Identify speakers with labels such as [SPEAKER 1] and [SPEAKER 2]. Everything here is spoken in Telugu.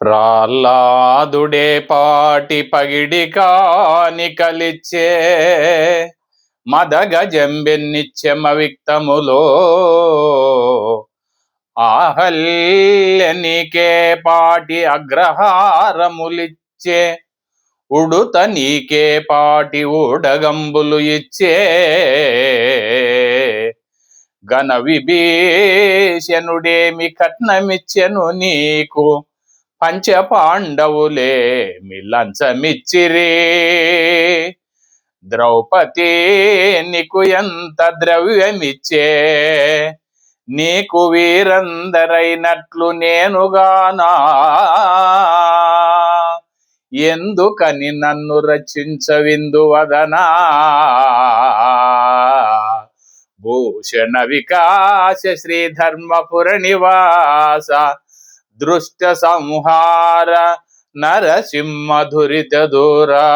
[SPEAKER 1] ప్రహ్లాదుడే పాటి పగిడి కానికలిచ్చే మదగజంబెన్నిచ్చెమ విక్తములో ఆహల్య నీకే పాటి అగ్రహారములిచ్చే ఉడుత నీకే పాటి ఊడగంబులు ఇచ్చే ఘన విభీషణుడేమి కట్నమిచ్చెను నీకు? పంచ పాండవులే మిలంచమిచ్చిరే ద్రౌపది నీకు ఎంత ద్రవ్యమిచ్చే? నీకు వీరందరైనట్లు నేనుగానా? ఎందుకని నన్ను రచించవిందు వదనా? भूषण विकास श्री धर्मपुर निवास। दृष्ट संहार नरसिंह दुरित दूरा।